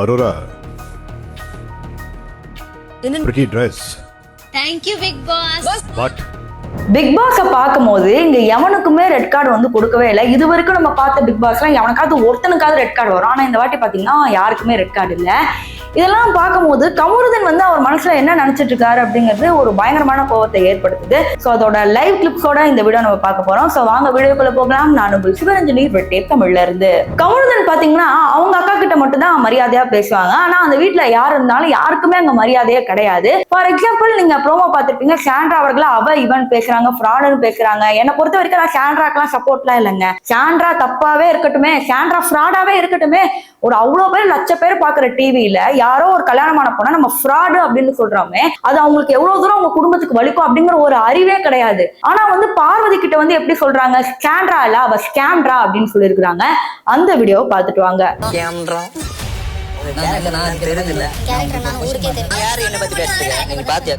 Aurora, என்ன pretty dress. Thank you big boss What? Big பாஸை பார்க்கும்போது இங்க எவனுக்குமே ரெட் கார்டு வந்து கொடுக்கவே இல்லை. இது வரைக்கும் நம்ம பார்த்த பிக் பாஸ்லாம் எவனுக்காவது ஒருத்தனுக்காவது ரெட் கார்டு வரும். ஆனா இந்த வாட்டி பாத்தீங்கன்னா யாருக்குமே ரெட் கார்டு இல்லை. இதெல்லாம் பார்க்கும்போது கமருதன் வந்து அவர் மனசுல என்ன நினைச்சிட்டு இருக்காரு அப்படிங்கிறது ஒரு பயங்கரமான கோவத்தை ஏற்படுத்துது. ஸோ அதோட லைவ் கிளிப்ஸோட இந்த வீடியோ நம்ம பார்க்க போறோம். ஸோ வாங்க வீடியோக்குள்ள போகலாம். நான் உங்கள் சிவரஞ்சனி வெட்டே தமிழ்ல இருந்து கமருதன் பாத்தீங்கன்னா அவங்க அக்கா கிட்ட மட்டும் தான் மரியாதையா பேசுவாங்க. ஆனா அந்த வீட்டுல யார் இருந்தாலும் யாருக்குமே அங்க மரியாதையே கிடையாது. ஃபார் எக்ஸாம்பிள் நீங்க ப்ரோமோ பார்த்துருப்பீங்க. சாண்ட்ரா அவர்கள அவ இவன் பேசுறாங்க ஃப்ராடுன்னு பேசுறாங்க. என்னை பொறுத்த வரைக்கும் நான் சாண்ட்ராக்கெல்லாம் சப்போர்ட்லாம் இல்லைங்க. சாண்ட்ரா தப்பாவே இருக்கட்டுமே. சாண்ட்ரா ஃப்ராடாவே இருக்கட்டுமே. ஒரு அவ்வளோ பேர் லட்ச பேர் பாக்குற டிவியில யாரோ ஒரு கல்யாணமான போனா நம்ம ஃப்ராடு அப்படின்னு சொல்றோமே அது அவங்களுக்கு எவ்வளவு தூரம் அவங்க குடும்பத்துக்கு வலிக்கும் அப்படிங்கிற ஒரு அறிவே கிடையாது. ஆனா வந்து பார்வதி கிட்ட வந்து எப்படி சொல்றாங்க? ஸ்கேண்ட்ரா இல்ல அவ ஸ்கேம்ரா அப்படின்னு சொல்லியிருக்கிறாங்க. அந்த வீடியோவை பார்த்துட்டு வாங்க. கேமரா எனக்கு நான் தெரிஞ்சதில்ல கேரக்டர் நான் ஊருக்கே தெரியும் யாரு என்ன பத்தி பேசுறீங்க நீங்க பாத்தியா?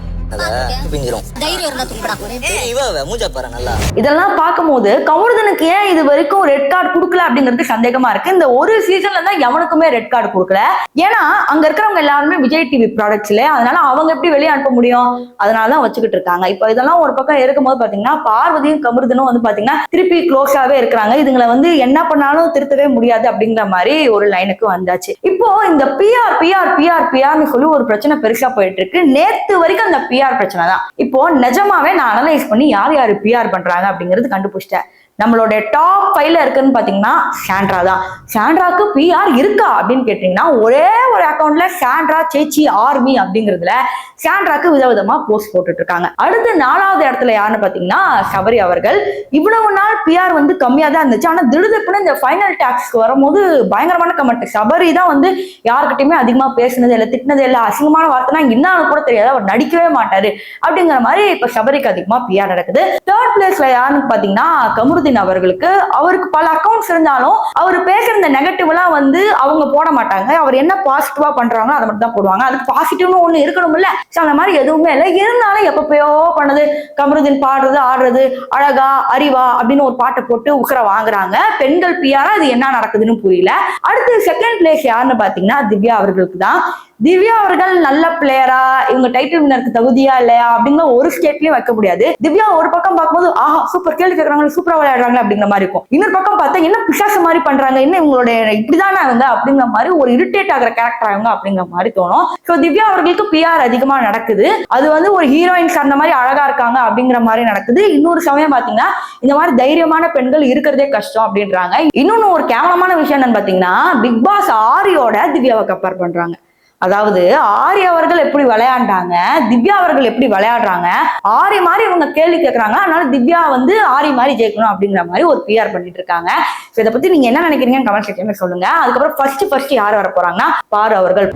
இதெல்லாம் பார்க்கும்போது கமருதனுக்கு ஏன் இது வரைக்கும் ரெட் கார்டு கொடுக்கல அப்படிங்கிறது சந்தேகமா இருக்கு. இந்த ஒரு சீசன்ல தான் எவனுக்குமே ரெட் கார்டு கொடுக்கல. ஏன்னா அங்க இருக்கிறவங்க எல்லாருமே விஜய் டிவி ப்ராடக்ட்ஸ்ல அதனால அவங்க எப்படி வெளியே அனுப்ப முடியும்? அதனால தான் வச்சுக்கிட்டு இருக்காங்க. இப்போ இதெல்லாம் ஒரு பக்கம் இருக்கும்போது பாத்தீங்கன்னா பார்வதியும் கமருதனும் வந்து பாத்தீங்கன்னா திருப்பி க்ளோஸாவே இருக்கிறாங்க. இதுங்களை வந்து என்ன பண்ணாலும் திருத்தவே முடியாது அப்படிங்கிற மாதிரி ஒரு லைனுக்கு வந்தாச்சு. இப்போ இந்த பிஆர் பிஆர் பிஆர் பிஆர்னு சொல்லி ஒரு பிரச்சனை பெருசா போயிட்டு இருக்கு. நேத்து வரைக்கும் அந்த பிஆர் பிரச்சனை தான். இப்போ நிஜமாவே நான் அனலைஸ் பண்ணி யார் யார் பிஆர் பண்றாங்க அப்படிங்கிறது கண்டுபிடிச்சிட்டேன். நம்மளோட டாப் ஃபைவ்ல இருக்குன்னு பாத்தீங்கன்னா சாண்ட்ரா தான். சாண்ட்ராக்கு பிஆர் இருக்கா அப்படின்னு கேட்டீங்கன்னா ஒரே ஒரு அக்கௌண்ட்ல சாண்ட்ரா சேச்சி ஆர்மி அப்படிங்கிறதுல சாண்ட்ராக்கு விதவிதமா போஸ்ட் போட்டுட்டு இருக்காங்க அடுத்து நாலாவது இடத்துல யாருன்னு பாத்தீங்கன்னா சபரி அவர்கள். இவ்வளவு நாள் பிஆர் வந்து கம்மியா தான் இருந்துச்சு. ஆனா திடுதப்புன்னு இந்த ஃபைனல் டாக்ஸ்க்கு வரும்போது பயங்கரமான கமெண்ட் சபரி தான் வந்து யாருக்கிட்டயுமே அதிகமா பேசுனது இல்லை திட்டினது இல்லை அசிங்கமான வார்த்தைனா என்னன்னு கூட தெரியாது. அவர் நடிக்கவே மாட்டாரு. அப்படிங்கிற மாதிரி இப்ப சபரிக்கு அதிகமா பிஆர் நடக்குது. தேர்ட் பிளேஸ்ல யாருன்னு பாத்தீங்கன்னா கமருதீன் அவர்களுக்கு அவருக்கு பல அக்கௌண்ட்ஸ் இருந்தாலும் அவர் பேசுற இந்த நெகட்டிவ் எல்லாம் வந்து அவங்க போட மாட்டாங்க. அவர் என்ன பாசிட்டிவா பண்றாங்களோ அதை மட்டும் தான் போடுவாங்க. அதுக்கு பாசிட்டிவ்னு ஒண்ணு இருக்கணும் இல்ல அந்த மாதிரி எதுவுமே இல்லை. இருந்தாலும் எப்பப்பயோ பண்ணது கமருதீன் பாடுறது ஆடுறது அழகா அறிவா அப்படின்னு ஒரு பாட்டை போட்டு உக்கர வாங்குறாங்க. பெண்கள் பியாரா அது என்ன நடக்குதுன்னு புரியல. அடுத்து செகண்ட் பிளேஸ் யாருன்னு பாத்தீங்கன்னா திவ்யா அவர்களுக்கு தான். திவ்யா அவர்கள் நல்ல பிளேயரா இவங்க டைட்டில் வினருக்கு தகுதியா இல்லையா அப்படிங்கிற ஒரு ஸ்டேட்லயும் வைக்க முடியாது. திவ்யா ஒரு பக்கம் பார்க்கும்போது ஆஹா சூப்பர் கேள்வி கேட்கறாங்க சூப்பரா விளையாடுறாங்க அப்படிங்கிற மாதிரி இருக்கும். இன்னொரு பக்கம் பார்த்தா என்ன பிசாசு மாதிரி பண்றாங்க? என்ன இவங்களுடைய இப்படிதானே அவங்க அப்படிங்கிற மாதிரி ஒரு இரிட்டேட் ஆகிற கேரக்டர் அவங்க அப்படிங்கிற மாதிரி தோணும். ஸோ திவ்யா அவர்களுக்கு பிஆர் அதிகமா நடக்குது. அது வந்து ஒரு ஹீரோயின்ஸ் அந்த மாதிரி அழகா இருக்காங்க அப்படிங்கிற மாதிரி நடக்குது. இன்னொரு சமயம் பாத்தீங்கன்னா இந்த மாதிரி தைரியமான பெண்கள் இருக்கிறதே கஷ்டம் அப்படின்றாங்க. இன்னொன்னு ஒரு கேவலமான விஷயம் என்னன்னு பாத்தீங்கன்னா பிக் பாஸ் ஆரியோட திவ்யாவை கம்பேர் பண்றாங்க. அதாவது ஆரி அவர்கள் எப்படி விளையாண்டாங்க திவ்யா அவர்கள் எப்படி விளையாடுறாங்க ஆரி மாதிரி இவங்க கேள்வி கேட்கறாங்க அதனால திவ்யா வந்து ஆரி மாதிரி ஜெயிக்கணும் அப்படிங்கிற மாதிரி ஒரு பிஆர் பண்ணிட்டு இருக்காங்க. ஸோ இதை பத்தி நீங்க என்ன நினைக்கிறீங்கன்னு கமெண்ட் செக்ஷன்ல சொல்லுங்க. அதுக்கப்புறம் ஃபர்ஸ்ட் ஃபர்ஸ்ட் யார் வர போறாங்கன்னா பாரு அவர்கள்.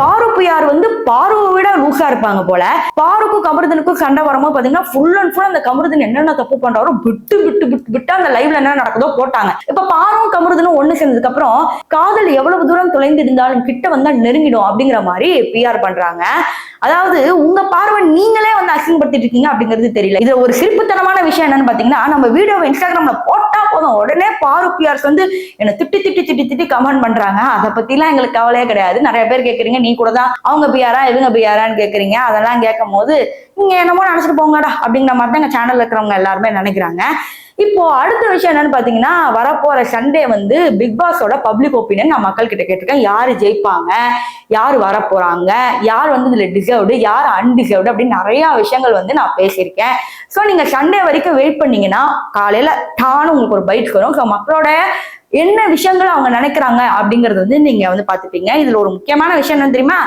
பாரு வந்து பாருவை விட லூசா இருப்பாங்க போல. பாருக்கும் கமருதனுக்கும் சண்டை வரும்போது பாத்தீங்கன்னா ஃபுல் அண்ட் ஃபுல் அந்த கமருதன் என்னென்ன தப்பு பண்றாரோ விட்டு விட்டு விட்டு விட்டு அந்த லைவ்ல என்ன நடக்குதோ போட்டாங்க. இப்ப பாரும் கமருதனும் ஒண்ணு சேர்ந்ததுக்கு அப்புறம் காதல் எவ்வளவு தூரம் தொலைந்து இருந்தாலும் கிட்ட வந்தா நெருங்கிடும் அப்படிங்கிற மாதிரி பிஆர் பண்றாங்க. அதாவது உங்க பார்வை நீங்களே வந்து அசிங்கப்படுத்திட்டு இருக்கீங்க அப்படிங்கிறது தெரியல. இது ஒரு சிரிப்புத்தனமான விஷயம் என்னன்னு பாத்தீங்கன்னா நம்ம வீடியோவை இன்ஸ்டாகிராம்ல போட்டா போதும். உடனே பாரு பிஆர்ஸ் வந்து என்ன திட்டி திட்டி திட்டி திட்டி கமெண்ட் பண்றாங்க. அதை பத்திலாம் எங்களுக்கு கவலையே கிடையாது. நிறைய பேர் கேக்குறீங்க நீ கூட தான் அவங்க பிஆரா இவங்க பிஆரான்னு கேக்குறீங்க. அதெல்லாம் கேட்கும் போது நீங்க என்னமோ நினைச்சிட்டு போங்கடா அப்படிங்கிற மாதிரி தான் எங்க சேனல் இருக்கிறவங்க எல்லாருமே நினைக்கிறாங்க. இப்போ அடுத்த விஷயம் என்னன்னு பாத்தீங்கன்னா வரப்போற சண்டே வந்து பிக் பாஸோட பப்ளிக் ஒப்பீனியன் நான் மக்கள் கிட்ட கேட்டிருக்கேன். யாரு ஜெயிப்பாங்க? யார் வரப்போறாங்க? யார் வந்து இதுல டிசர்வ்டு யார் அன்டிசர்வ்டு அப்படின்னு நிறைய விஷயங்கள் வந்து நான் பேசியிருக்கேன். ஸோ நீங்க சண்டே வரைக்கும் வெயிட் பண்ணீங்கன்னா காலையில டான்னு உங்களுக்கு ஒரு பைட் வரும். ஸோ மக்களோட என்ன விஷயங்கள் அவங்க நினைக்கிறாங்க அப்படிங்கறது வந்து நீங்க வந்து பாத்துப்பீங்க இதுல ஒரு முக்கியமான விஷயம் என்ன தெரியுமா?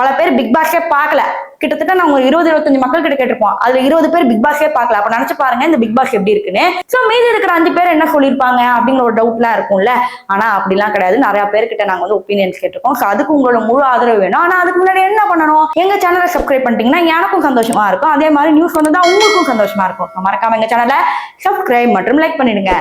பல பேர் பிக் பாஸே பார்க்கல. கிட்டத்தட்ட நாங்க ஒரு இருபது இருபத்தஞ்சு மக்கள் கிட்ட கேட்டிருப்போம். அதுல இருபது பேர் பிக் பாஸே பார்க்கல. அப்ப நினைச்சு பாருங்க இந்த பிக் பாஸ் எப்படி இருக்குன்னு. சோ மீதி இருக்கிற அஞ்சு பேர் என்ன சொல்லியிருப்பாங்க அப்படிங்கிற ஒரு டவுட்லாம் இருக்கும்ல. ஆனா அப்படிலாம் கிடையாது. நிறைய பேர்கிட்ட நாங்க வந்து ஒப்பீனியன்ஸ் கேட்டிருக்கோம். சோ அதுக்கு உங்களோட முழு ஆதரவு வேணும். ஆனா அதுக்கு முன்னாடி என்ன பண்ணணும்? எங்க சேனலை சப்ஸ்கிரைப் பண்ணிட்டீங்கன்னா எனக்கும் சந்தோஷமா இருக்கும். அதே மாதிரி நியூஸ் வந்து உங்களுக்கும் சந்தோஷமா இருக்கும். மறக்காம எங்க சேனலை சப்ஸ்கிரைப் மற்றும் லைக் பண்ணிடுங்க.